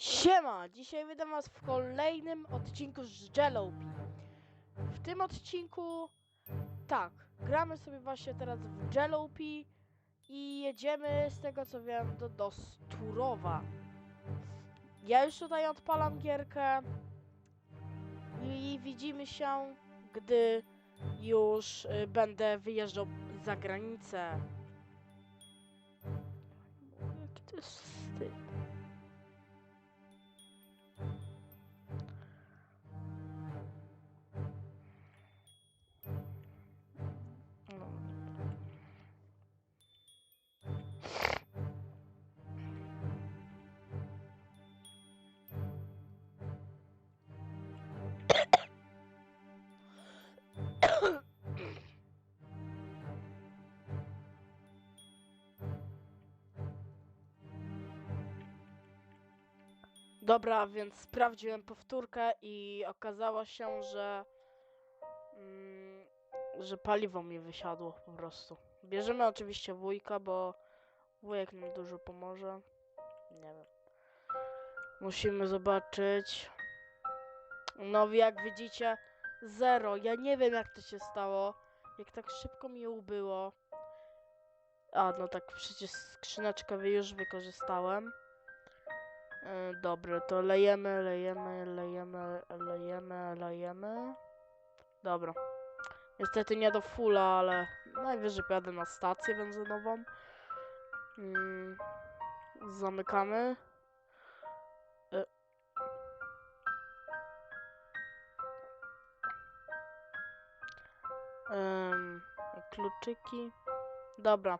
Siema! Dzisiaj witam was w kolejnym odcinku z Jellobi. W tym odcinku, tak, gramy sobie właśnie teraz w Jellobi i jedziemy, z tego co wiem, do Dosturowa. Ja już tutaj odpalam gierkę i widzimy się, gdy już y, będę wyjeżdżał za granicę. Jaki to jest wstyd. Dobra, więc sprawdziłem powtórkę i okazało się, że mm, że paliwo mi wysiadło po prostu. Bierzemy oczywiście wujka, bo wujek nam dużo pomoże. Nie wiem. Musimy zobaczyć. No jak widzicie, zero. Ja nie wiem jak to się stało. Jak tak szybko mi ubyło. A, no tak przecież skrzyneczkę już wykorzystałem. E, Dobra, to lejemy, lejemy, lejemy, lejemy, lejemy. Dobra. Niestety nie do fulla, ale najwyżej pojadę na stację benzynową. Mm, zamykamy. E. Kluczyki. Dobra.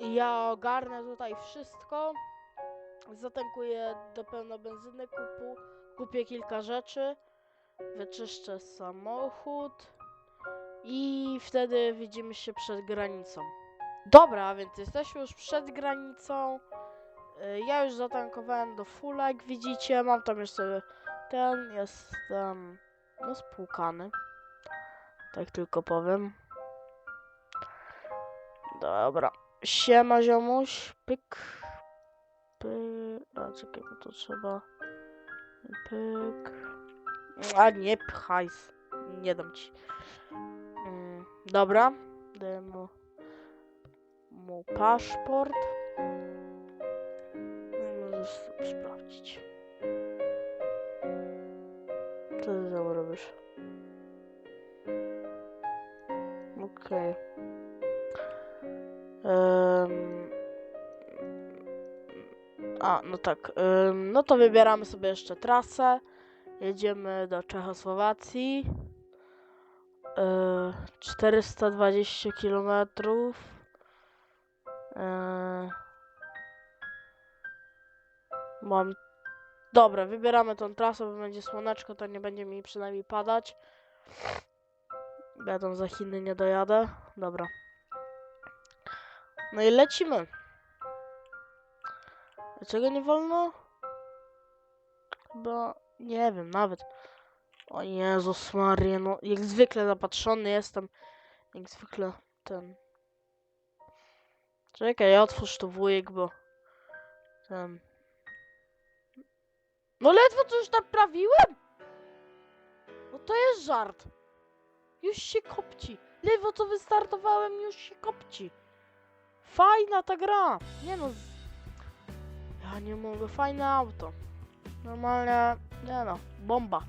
Ja ogarnę tutaj wszystko. Zatankuję do pełna benzyny, kupu, kupię kilka rzeczy wyczyszczę samochód i wtedy widzimy się przed granicą. Dobra, więc jesteśmy już przed granicą. Y, Ja już zatankowałem do fulla, jak widzicie. Mam tam jeszcze ten, jestem no spłukany. Tak tylko powiem. Dobra. Siema ziomuś. Pyk. Pyk. A czekaj, bo to trzeba. Pyk. A nie pchajs. Nie dam ci. Mm, dobra. Daję mu, paszport. No, sobie sprawdzić. Co ty tam robisz? Okej. Em, a, no tak. em, no to wybieramy sobie jeszcze trasę. Jedziemy do Czechosłowacji. E, 420 km. Mam. Dobra, wybieramy tą trasę, bo będzie słoneczko, to nie będzie mi przynajmniej padać. Tam za Chiny nie dojadę. Dobra. No i lecimy. Dlaczego nie wolno? Chyba nie wiem nawet. O Jezus Maria, no jak zwykle zapatrzony jestem. Jak zwykle ten. Czekaj, ja otwórz to wujek, bo ten. No ledwo to już naprawiłem! No to jest żart. Już się kopci. Ledwo co wystartowałem, już się kopci. Fajna ta gra. Nie no. Ja nie mogę, fajne auto. Normalnie, nie no, bomba.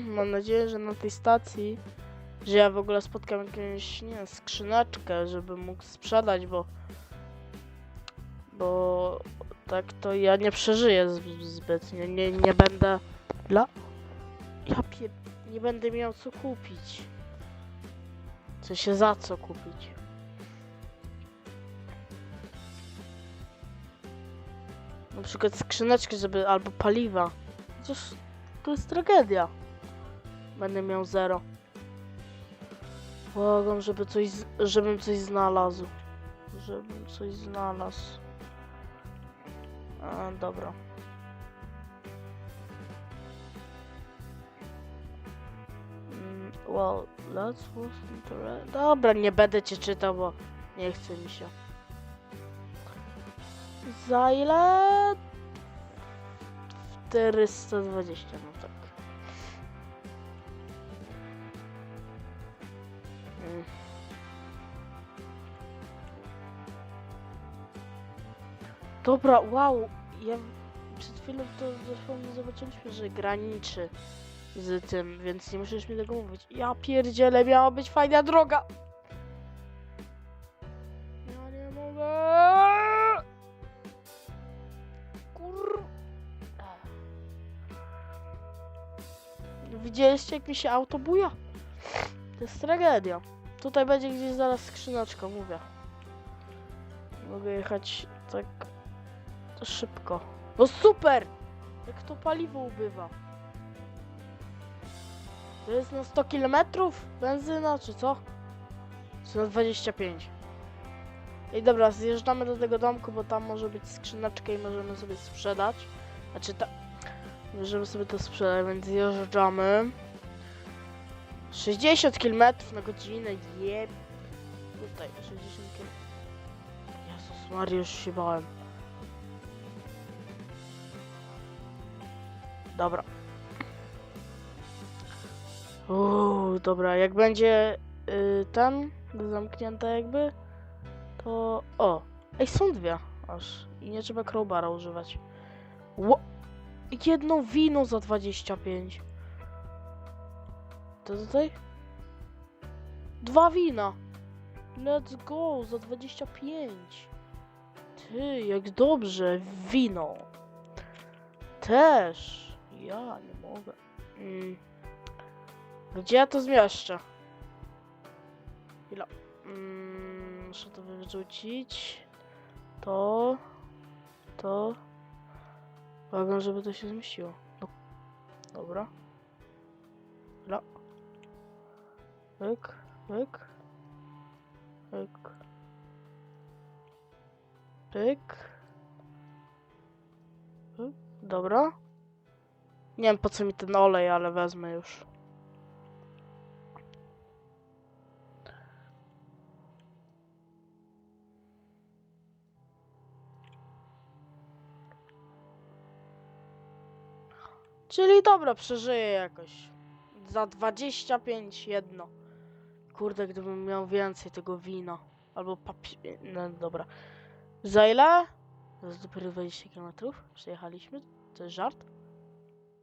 Mam nadzieję, że na tej stacji, że ja w ogóle spotkam jakąś, nie wiem, skrzyneczkę, żeby mógł sprzedać, bo bo tak to ja nie przeżyję zb- zbytnio, nie, nie będę dla... Ja pie... nie będę miał co kupić. Co się za co kupić. Na przykład skrzyneczki, żeby albo paliwa. Chociaż to jest tragedia. Będę miał zero. Błagam, żeby coś, żebym coś znalazł. Żebym coś znalazł. A, dobra. Mm, Well, move into re- Dobra, nie będę cię czytał, bo nie chce mi się. Za ile? 420, no tak. Mm. Dobra, wow, ja przed chwilą to dosłownie zobaczyliśmy, że graniczy z tym, więc nie musisz mi tego mówić. Ja pierdzielę, miała być fajna droga. Widzieliście jak mi się auto buja? To jest tragedia. Tutaj będzie gdzieś zaraz skrzyneczka, mówię. Mogę jechać tak szybko. No super! Jak to paliwo ubywa. To jest na 100 km benzyna, czy co? Czy na 25? I dobra, zjeżdżamy do tego domku, bo tam może być skrzyneczka i możemy sobie sprzedać. Znaczy, ta... możemy sobie to sprzedać, więc zjeżdżamy. 60 km na godzinę, jeb. Tutaj 60 km. Jezus Maria, już się bałem. Dobra. Uuu, dobra, jak będzie y, ten zamknięte jakby, to... O! Ej, są dwie aż. I nie trzeba crowbara używać. Ło! Jedno wino za 25. To tutaj? Dwa wina. Let's go, za 25. Ty, jak dobrze, wino. Też. Ja nie mogę. Mm. Gdzie ja to zmieszczę? Chwila. Mm, muszę to wyrzucić. To. To. Uwaga, żeby to się zmieściło. No. Dobra. Wyk, wyk. Wyk. Pyk. Pyk. Dobra. Nie wiem po co mi ten olej, ale wezmę już. Czyli dobra, przeżyję jakoś. Za 25 jedno. Kurde, gdybym miał więcej tego wina. Albo papier... No dobra. Za ile? To jest dopiero 20 km. Przejechaliśmy? To jest żart?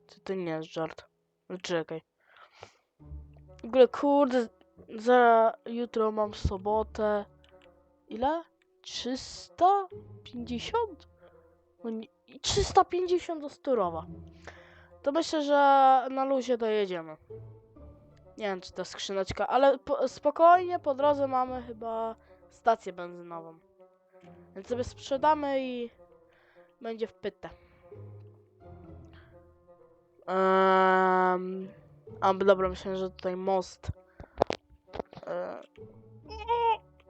Czy to nie jest żart? Czekaj. W ogóle kurde, za jutro mam sobotę. Ile? 350? No nie, 350 do Sturowa. To myślę, że na luzie dojedziemy. Nie wiem, czy to skrzyneczka, ale po, spokojnie po drodze mamy chyba stację benzynową. Więc sobie sprzedamy i będzie w pytę. Um, a dobra, myślałem, że tutaj most. E,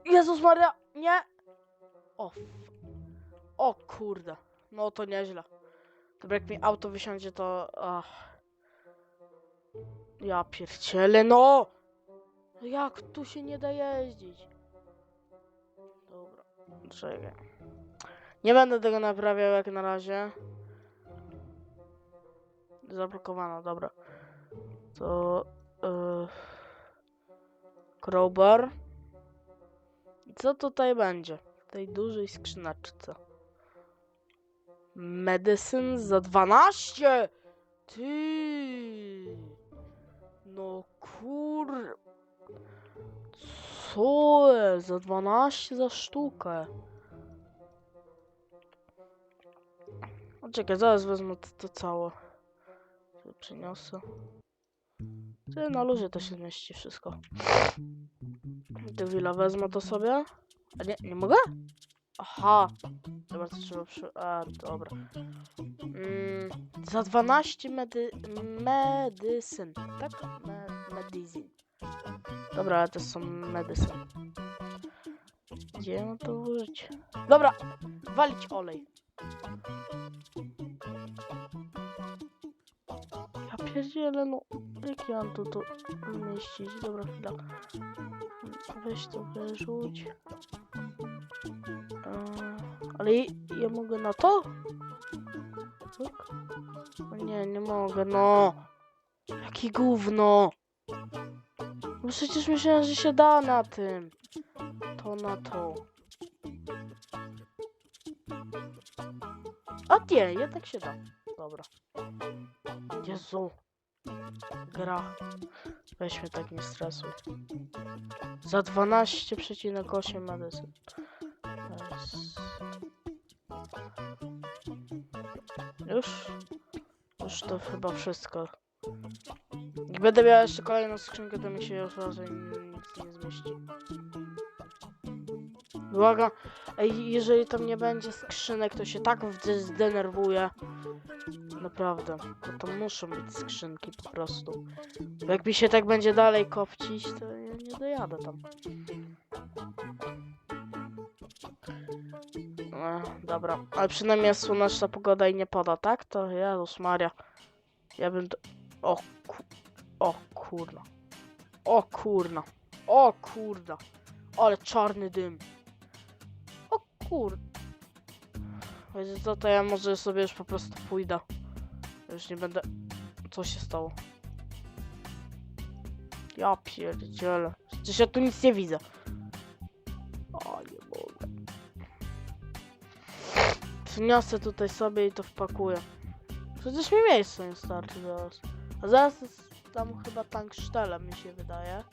Jezus Maria, nie! O, o kurde, no to nieźle. Dobra, jak mi auto wysiądzie, to... Ach. Ja pierdzielę, no! No Jak tu się nie da jeździć? Dobra, czekaj. Nie będę tego naprawiał jak na razie. Zablokowano, dobra. To... Yy, crowbar. I co tutaj będzie? W tej dużej skrzyneczce. Medicine za 12! Ty! No kur... Co jest? Za 12 za sztukę. O, Czekaj, zaraz wezmę to, to całe. To Przyniosę. Ty, na luzie to się zmieści wszystko. Dewila, wezmę to sobie. A nie, nie mogę? Aha. Dobra, to trzeba przy... A, dobra. Mm, za 12 medy... medicyn, tak? Me, medicine. Dobra, ale to są medicyn. Gdzie mam to użyć? Dobra, walić olej. Ja pierdzielę, no. Jak ja mam to tu umieścić? Dobra, chwila. Weź to wyrzuć. Ale ja, mogę na to? Tak? Nie, nie mogę, no. Jaki gówno. No przecież myślałem, że się da na tym. To na to. A nie, jednak się da. Dobra. Jezu. Gra. Weź mnie tak nie stresuj. Za 12,8 medycyn. Jest. Już? Już to chyba wszystko. Jak będę miał jeszcze kolejną skrzynkę, to mi się już raczej nic nie zmieści. Błagam, ej, jeżeli tam nie będzie skrzynek, to się tak zdenerwuję. Naprawdę, to, to muszą być skrzynki po prostu. Bo jak mi się tak będzie dalej kopcić, to ja nie dojadę tam. E, dobra, ale przynajmniej jest słoneczna pogoda i nie pada, tak? To Jezus Maria. Ja bym to... O ku... O kurna. O kurna. O kurna. Ale czarny dym. O kur... Wiecie to ja może sobie już po prostu pójdę. Już nie będę... Co się stało? Ja pierdzielę. Przecież ja tu nic nie widzę. Wniosę tutaj sobie i to wpakuję. Przecież mi miejsce nie starczy zaraz. A zaraz jest tam chyba tank sztela, mi się wydaje.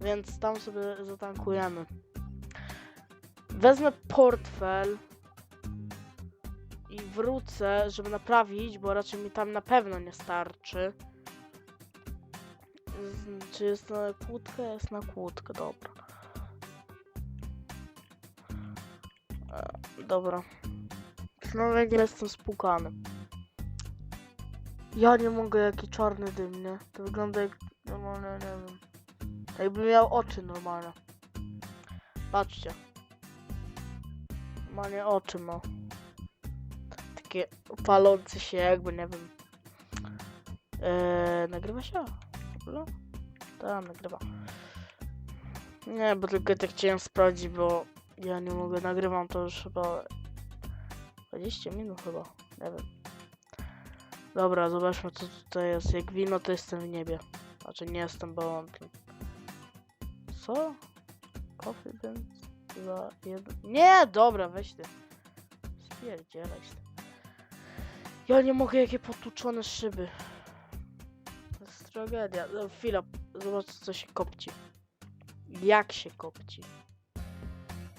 Więc tam sobie zatankujemy. Wezmę portfel i wrócę, żeby naprawić, bo raczej mi tam na pewno nie starczy. Czy jest na kłódkę? Jest na kłódkę, dobra. E, dobra. Znowu jak jestem spłukany. Ja nie mogę, jaki czarny dym, nie? To wygląda jak normalnie, nie wiem. Jakby miał oczy normalne. Patrzcie. Normalnie oczy ma. Takie palące się, jakby nie wiem. Eee, nagrywa się? Ogóle? Tak, nagrywa. Nie, bo tylko tak chciałem sprawdzić, bo ja nie mogę, nagrywam to już chyba 20 minut chyba, nie wiem. Dobra, zobaczmy co tutaj jest. Jak wino to jestem w niebie. Znaczy nie jestem, bo Co? Coffee beans za jeden... Nie, dobra, weź ty. Spierdzielaj się. Ja nie mogę, jakie potłuczone szyby. To jest tragedia. No, chwila, zobacz co się kopci. Jak się kopci.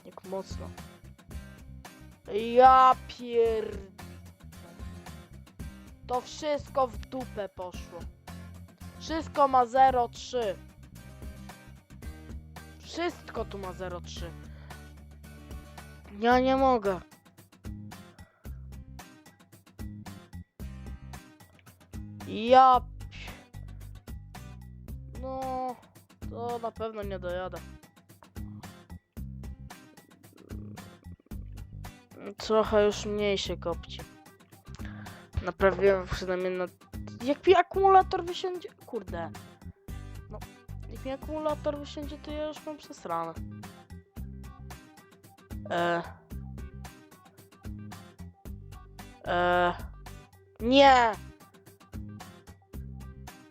Jak mocno. Ja pier... To wszystko w dupę poszło. Wszystko ma 0,3. Wszystko tu ma 0,3. Ja nie mogę. Ja... No... To na pewno nie dojadę. Trochę już mniej się kopci. Naprawiłem przynajmniej na... Jak mi akumulator wysiądzie... Kurde. No, jak mi akumulator wysiądzie, to ja już mam przesrane. E. E. Nie!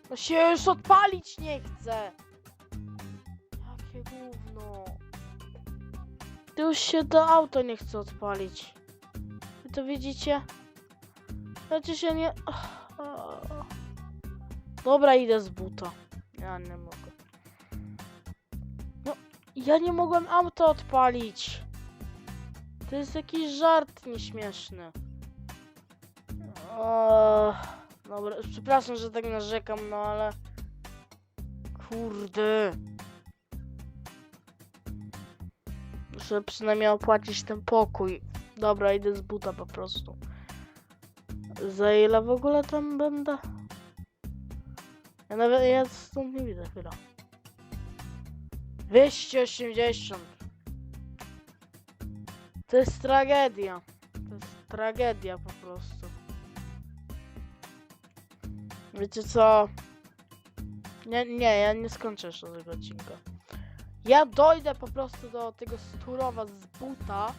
No się już odpalić nie chce! To już się to auto nie chce odpalić. Wy to widzicie? Przecież ja nie... Dobra, idę z buta. Ja nie mogę. No, ja nie mogłem auto odpalić. To jest jakiś żart nieśmieszny. O, dobra, przepraszam, że tak narzekam, no ale... Kurde. Muszę przynajmniej opłacić ten pokój. Dobra, idę z buta po prostu. Za ile w ogóle tam będę? Ja nawet ja stąd nie widzę chwila. 280. To jest tragedia. To jest tragedia po prostu. Wiecie co? Nie, nie, ja nie skończę jeszcze tego odcinka. Ja dojdę po prostu do tego Sturowa z buta.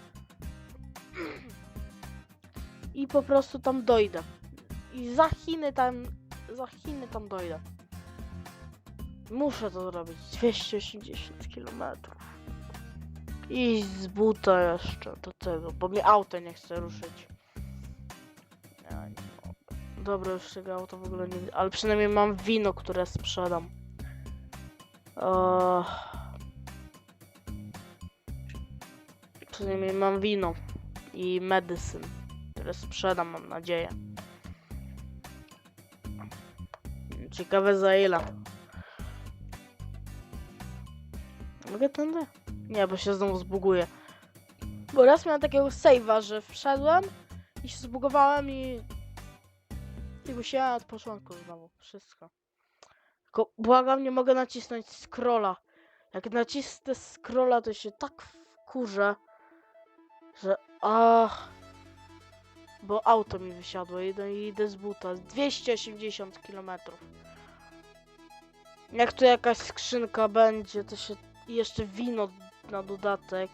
I po prostu tam dojdę. I za Chiny tam, za Chiny tam dojdę. Muszę to zrobić. 280 km. I z buta jeszcze do tego, bo mi auto nie chce ruszyć. Dobra, już tego auta w ogóle nie... Ale przynajmniej mam wino, które sprzedam. Eee... Przynajmniej mam wino i medicyn, które sprzedam, mam nadzieję. Ciekawe za ile. Mogę tędy? Nie, bo się znowu zbuguję. Bo raz miałem takiego save'a, że wszedłem i się zbugowałem i... I musiałem od początku znowu. Wszystko. Tylko błagam, nie mogę nacisnąć scrolla. Jak nacisnę scrolla, to się tak wkurzę, że... Ach... Bo auto mi wysiadło i idę, z buta. 280 km. Jak tu jakaś skrzynka będzie, to się... jeszcze wino na dodatek.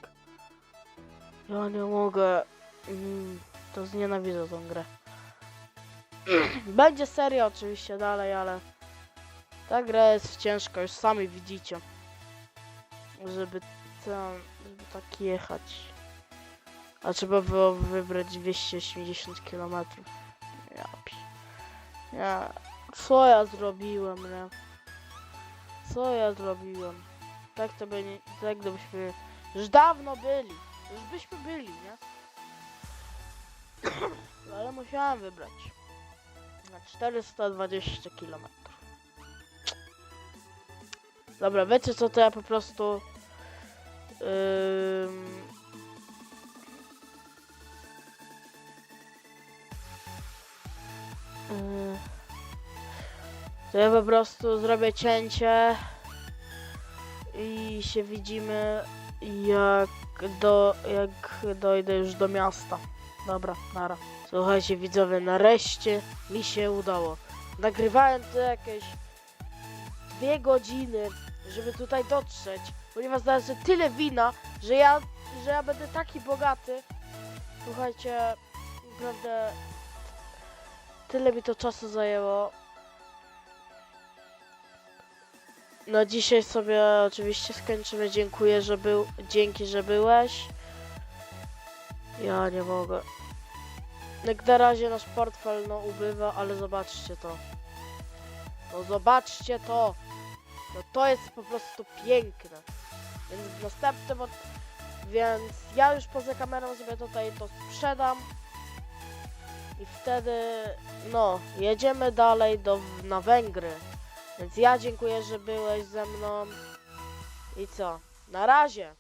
Ja nie mogę. Mm, to znienawidzę tą grę. Będzie seria oczywiście dalej, ale ta gra jest ciężka, już sami widzicie. Żeby tam, żeby tak jechać. A trzeba było wybrać 280 km. Ja. Ja... Co ja zrobiłem, nie? Co ja zrobiłem? Tak to by nie... Tak gdybyśmy... Już dawno byli. Już byśmy byli, nie? No ale musiałem wybrać. Na 420 km. Dobra, wiecie co, to ja po prostu... Yy, To ja po prostu zrobię cięcie i się widzimy jak do jak dojdę już do miasta. Dobra, nara. Słuchajcie widzowie, nareszcie mi się udało. Nagrywałem to jakieś dwie godziny, żeby tutaj dotrzeć, ponieważ znalazłem tyle wina, że ja, że ja będę taki bogaty. Słuchajcie, naprawdę tyle mi to czasu zajęło. No dzisiaj sobie oczywiście skończymy. Dziękuję, że był. Dzięki, że byłeś. Ja nie mogę. Jak na razie nasz portfel no ubywa, ale zobaczcie to. No zobaczcie to. No to jest po prostu piękne. Więc w następnym od... Więc ja już poza kamerą sobie tutaj to sprzedam. I wtedy, no, jedziemy dalej do, na Węgry. Więc ja dziękuję, że byłeś ze mną. I co? Na razie!